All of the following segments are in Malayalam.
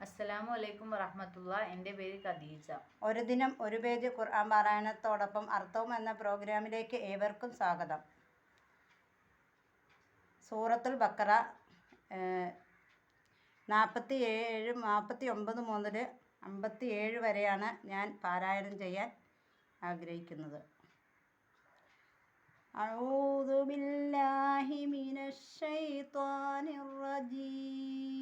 അസ്സലാമു അലൈക്കും വറഹമത്തുള്ള എൻ്റെ പേര് ഖദീജ ഒരു ദിനം ഒരു പേജ് ഖുർആൻ പാരായണത്തോടൊപ്പം അർത്ഥവും എന്ന പ്രോഗ്രാമിലേക്ക് ഏവർക്കും സ്വാഗതം സൂറത്തുൽ ബക്കറ നാൽപ്പത്തി ഏഴ് നാൽപ്പത്തി ഒമ്പത് മുതൽ അമ്പത്തി ഏഴ് വരെയാണ് ഞാൻ പാരായണം ചെയ്യാൻ ആഗ്രഹിക്കുന്നത് أعوذ بالله من الشيطان الرجيم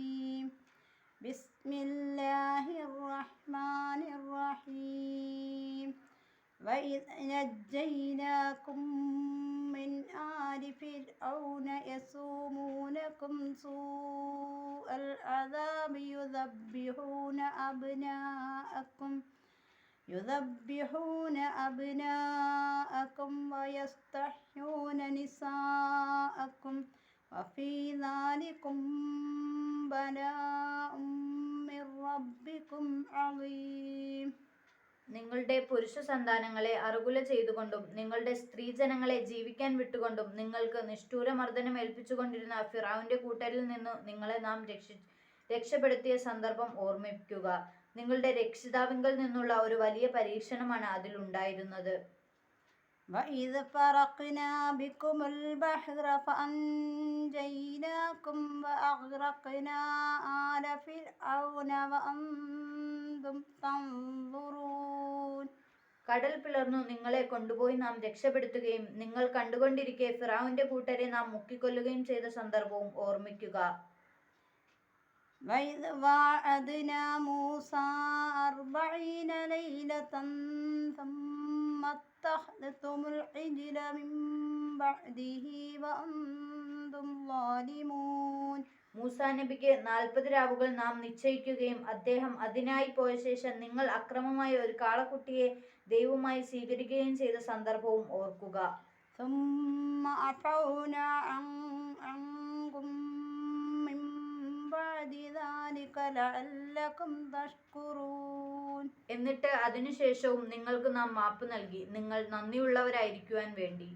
بسم الله الرحمن الرحيم. وإذ نجيناكم من آل فرعون يسومونكم سوء العذاب يذبحون أبناءكم يذبحون أبناءكم ويستحيون نساءكم وفي ذلكم بلاء ربكم عظيم നിങ്ങളുടെ പുരുഷ സന്താനങ്ങളെ അറുകുല ചെയ്തുകൊണ്ടും നിങ്ങളുടെ സ്ത്രീജനങ്ങളെ ജീവിക്കാൻ വിട്ടുകൊണ്ടും നിങ്ങൾക്ക് നിഷ്ഠൂരമർദ്ദനം ഏൽപ്പിച്ചുകൊണ്ടിരുന്ന ഫിറാവിന്റെ കൂട്ടരിൽ നിന്നു നിങ്ങളെ നാം രക്ഷി രക്ഷപ്പെടുത്തിയ സന്ദർഭം ഓർമ്മിക്കുക നിങ്ങളുടെ രക്ഷിതാവിങ്കിൽ നിന്നുള്ള ഒരു വലിയ പരീക്ഷണമാണ് അതിലുണ്ടായിരുന്നത് وإذ فرقنا بكم البحر ആലഫിർ വഅഗ്രഖനാലഫിർ തൻظുറൂൻ കടൽ പിളർന്നു നിങ്ങളെ കൊണ്ടുപോയി നാം രക്ഷപ്പെടുത്തുകയും നിങ്ങൾ കണ്ടുകൊണ്ടിരിക്കെ ഫിറാവിന്റെ കൂട്ടരെ നാം മുക്കിക്കൊല്ലുകയും ചെയ്ത സന്ദർഭവും ഓർമ്മിക്കുക. വാലിമൂ മൂസ നബിക്ക് നാൽപ്പത് രാവുകൾ നാം നിശ്ചയിക്കുകയും അദ്ദേഹം അതിനായി പോയ ശേഷം നിങ്ങൾ അക്രമമായ ഒരു കാളക്കുട്ടിയെ ദൈവമായി സ്വീകരിക്കുകയും ചെയ്ത സന്ദർഭവും ഓർക്കുക. എന്നിട്ട് അതിനുശേഷവും നിങ്ങൾക്ക് നാം മാപ്പ് നൽകി. നിങ്ങൾ നന്ദിയുള്ളവരായിരിക്കുവാൻ വേണ്ടി.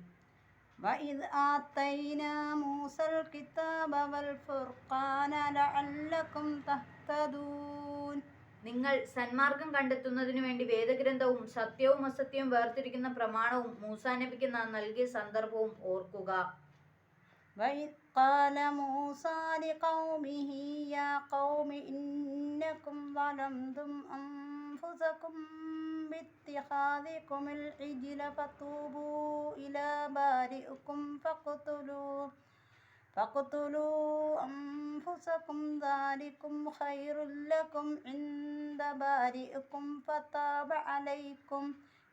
وإذ آتينا موسى الكتاب والفرقان لعلكم تهتدون നിങ്ങൾ സന്മാർഗം കണ്ടെത്തുന്നതിനു വേണ്ടി വേദഗ്രന്ഥവും സത്യവും അസത്യവും വേർതിരിക്കുന്ന പ്രമാണവും മൂസാ നബിക്ക് നാം നൽകിയ സന്ദർഭവും ഓർക്കുക وإذ قال موسى لقومه يا قوم إنكم ظلمتم أنفسكم باتخاذكم العجل فتوبوا إلى بارئكم فاقتلوا فاقتلوا أنفسكم ذلكم خير لكم عند بارئكم فتاب عليكم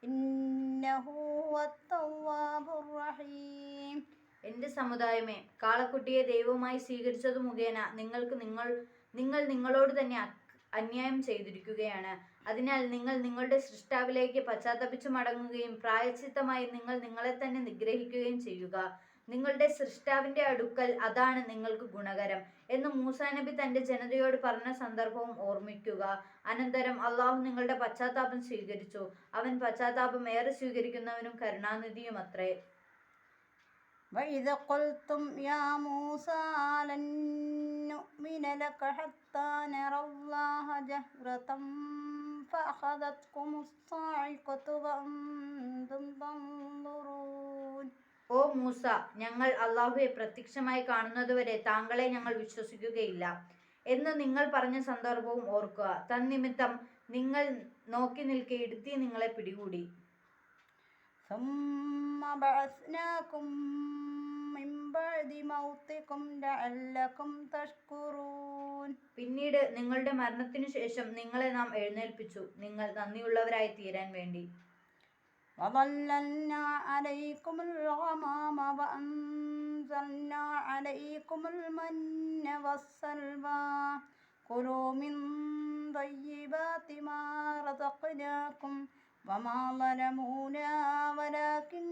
إنه هو التواب الرحيم എന്റെ സമുദായമേ കാളക്കുട്ടിയെ ദൈവമായി സ്വീകരിച്ചത് മുഖേന നിങ്ങൾക്ക് നിങ്ങൾ നിങ്ങൾ നിങ്ങളോട് തന്നെ അ- അന്യായം ചെയ്തിരിക്കുകയാണ്. അതിനാൽ നിങ്ങൾ നിങ്ങളുടെ സൃഷ്ടാവിലേക്ക് പശ്ചാത്തപിച്ചു മടങ്ങുകയും പ്രായച്ചിത്തമായി നിങ്ങൾ നിങ്ങളെ തന്നെ നിഗ്രഹിക്കുകയും ചെയ്യുക. നിങ്ങളുടെ സൃഷ്ടാവിന്റെ അടുക്കൽ അതാണ് നിങ്ങൾക്ക് ഗുണകരം എന്ന് മൂസാ നബി തന്റെ ജനതയോട് പറഞ്ഞ സന്ദർഭവും ഓർമ്മിക്കുക. അനന്തരം അള്ളാഹു നിങ്ങളുടെ പശ്ചാത്താപം സ്വീകരിച്ചു. അവൻ പശ്ചാത്താപം ഏറെ സ്വീകരിക്കുന്നവനും കരുണാനിധിയും അത്രേ وإذ قلتم يا موسى لن نؤمن لك حتى نرى الله جهرة فأخذتكم الصاعقة وأنتم تنظرون ഓ മൂസ ഞങ്ങൾ അള്ളാഹുവെ പ്രത്യക്ഷമായി കാണുന്നതുവരെ താങ്കളെ ഞങ്ങൾ വിശ്വസിക്കുകയില്ല എന്ന് നിങ്ങൾ പറഞ്ഞ സന്ദർഭവും ഓർക്കുക തന്നിമിത്തം നിങ്ങൾ നോക്കി നിൽക്കെ ഇടുത്തി നിങ്ങളെ പിടികൂടി ثم بعثناكم من بعد موتكم لعلكم تشكرون പിന്നീട് നിങ്ങളുടെ മരണത്തിനു ശേഷം നിങ്ങളെ നാം എഴുന്നേൽപ്പിച്ചു നിങ്ങൾ നന്ദിയുള്ളവരായി തീരാൻ വേണ്ടി وظللنا عليكم الغمام وأنزلنا عليكم المن والسلوى كلوا من طيبات ما رزقناكم وما ظلمونا ولكن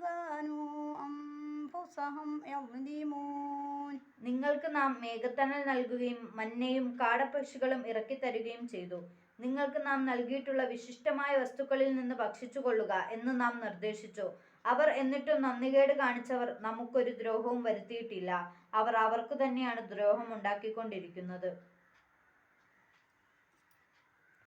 كانوا أنفسهم يظلمون നിങ്ങൾക്ക് നാം മേഘത്തണൽ നൽകുകയും മന്നയും കാടപ്പക്ഷികളും ഇറക്കിത്തരുകയും ചെയ്തു നിങ്ങൾക്ക് നാം നൽകിയിട്ടുള്ള വിശിഷ്ടമായ വസ്തുക്കളിൽ നിന്ന് ഭക്ഷിച്ചു കൊള്ളുക എന്ന് നാം നിർദ്ദേശിച്ചു അവർ എന്നിട്ടും നന്ദികേട് കാണിച്ചവർ നമുക്കൊരു ദ്രോഹവും വരുത്തിയിട്ടില്ല അവർ അവർക്ക് തന്നെയാണ് ദ്രോഹം ഉണ്ടാക്കിക്കൊണ്ടിരിക്കുന്നത്